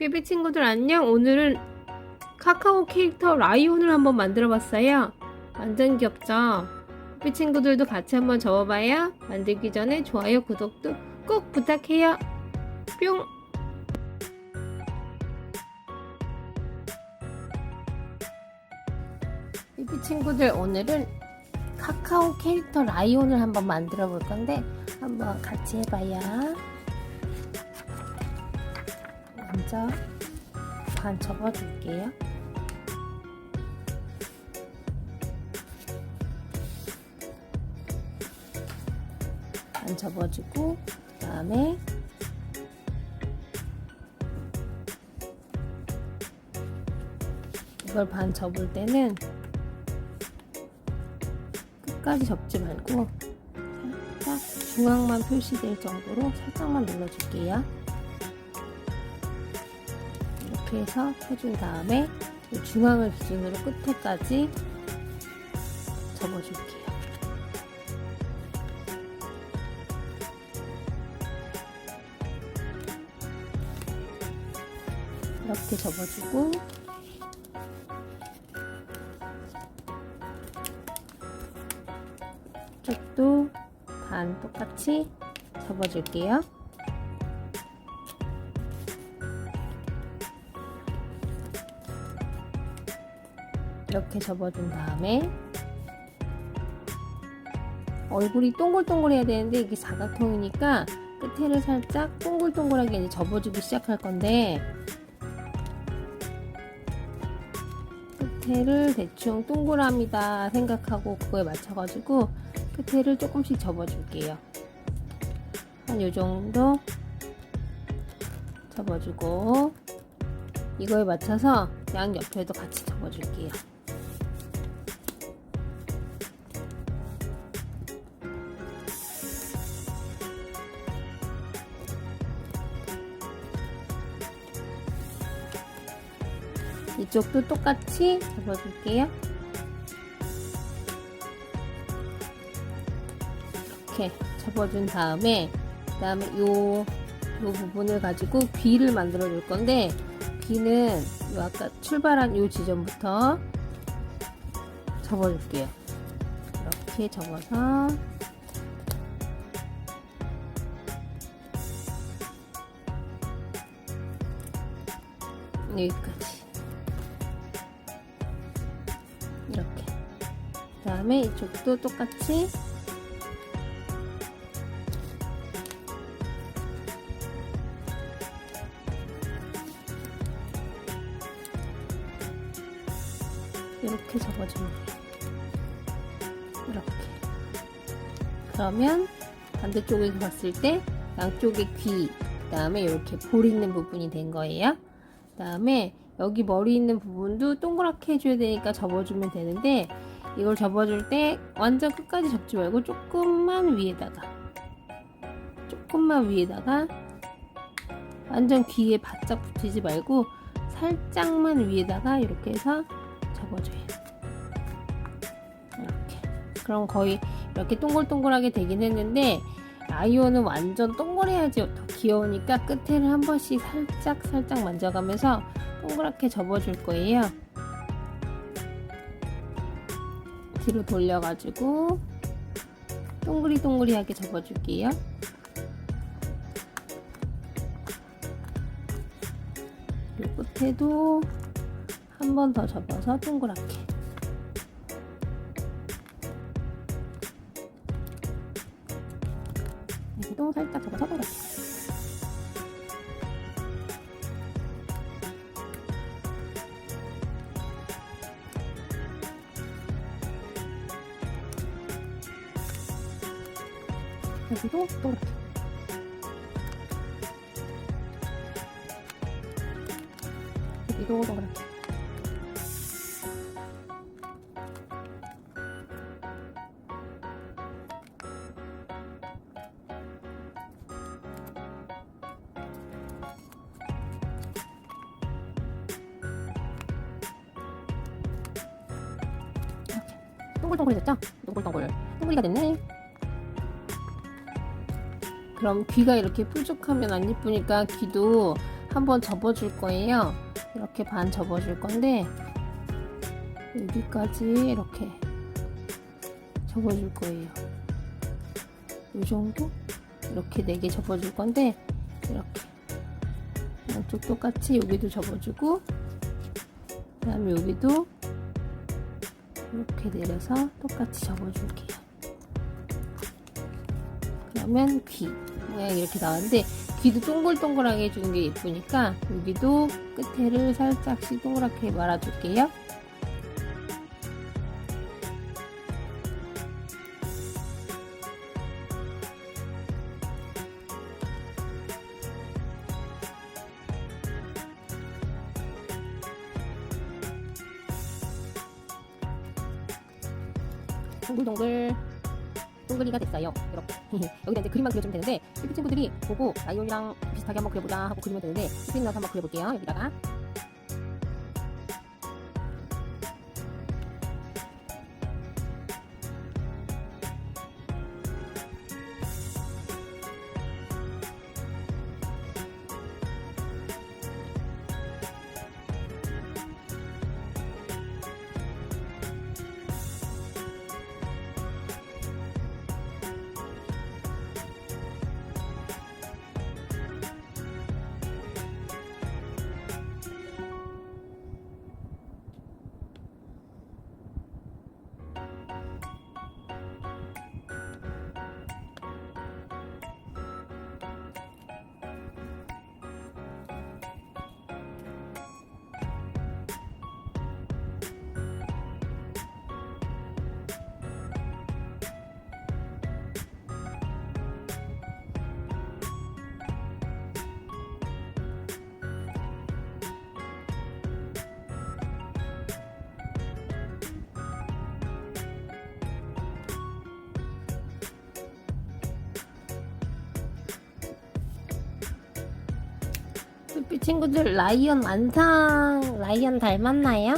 삐삐 친구들 안녕. 오늘은 카카오 캐릭터 라이온을 한번 만들어 봤어요. 완전 귀엽죠? 삐삐 친구들도 같이 한번 접어봐요. 만들기 전에 좋아요, 구독도 꼭 부탁해요. 뿅! 삐삐 친구들 오늘은 카카오 캐릭터 라이온을 한번 만들어 볼 건데 한번 같이 해봐요. 먼저 반 접어줄게요. 반 접어주고 그 다음에 이걸 반 접을 때는 끝까지 접지 말고 살짝 중앙만 표시될 정도로 살짝만 눌러줄게요. 이렇게 해서 해준 다음에 이 중앙을 기준으로 끝에까지 접어줄게요. 이렇게 접어주고 이쪽도 반 똑같이 접어줄게요. 이렇게 접어준 다음에 얼굴이 동글동글해야 되는데 이게 사각형이니까 끝에를 살짝 동글동글하게 이제 접어주기 시작할 건데 끝에를 대충 동그라미다 생각하고 그거에 맞춰가지고 끝에를 조금씩 접어줄게요. 한 요 정도 접어주고 이거에 맞춰서 양 옆에도 같이 접어줄게요. 이쪽도 똑같이 접어줄게요. 이렇게 접어준 다음에 그 다음에 요, 요 부분을 가지고 귀를 만들어 줄 건데 귀는 요 아까 출발한 요 지점부터 접어줄게요. 이렇게 접어서 여기까지 이렇게. 그 다음에 이쪽도 똑같이. 이렇게 돼요. 이렇게. 그러면 반대쪽에 봤을 때 양쪽에 귀, 그 다음에 이렇게 볼 있는 부분이 된 거예요. 그 다음에 여기 머리 있는 부분도 동그랗게 해줘야 되니까 접어주면 되는데 이걸 접어줄 때 완전 끝까지 접지 말고 조금만 위에다가 조금만 위에다가 완전 귀에 바짝 붙이지 말고 살짝만 위에다가 이렇게 해서 접어줘요. 이렇게. 그럼 거의 이렇게 동글동글하게 되긴 했는데 아이오는 완전 동글해야지 더 귀여우니까 끝에를 한 번씩 살짝 살짝 만져가면서 동그랗게 접어줄 거예요. 뒤로 돌려가지고 동그리 동그리하게 접어줄게요. 그리고 끝에도 한 번 더 접어서 동그랗게. 여기도 살짝 접어서 동그랗게. 여기도 동그랗게. 여기도 동그랗게. 동글동글해졌죠? 동글동글. 동글이가 됐네. 그럼 귀가 이렇게 뾰족하면 안 예쁘니까 귀도 한번 접어줄 거예요. 이렇게 반 접어줄 건데 여기까지 이렇게 접어줄 거예요. 이 정도? 이렇게 네개 접어줄 건데 이렇게 양쪽 똑같이 여기도 접어주고 그 다음에 여기도 이렇게 내려서 똑같이 접어줄게요. 그러면 귀 모양이 이렇게 나왔는데 귀도 동글동글하게 해주는 게 예쁘니까 여기도 끝에를 살짝씩 동그랗게 말아줄게요. 동글동글 동글이가 됐어요. 이렇게 여기다 이제 그림만 그려주면 되는데 삐삐 친구들이 보고 라이온이랑 비슷하게 한번 그려보자 하고 그리면 되는데 삐삐 나서 한번 그려볼게요. 여기다가 삐삐 친구들 라이언 완성 라이언 닮았나요?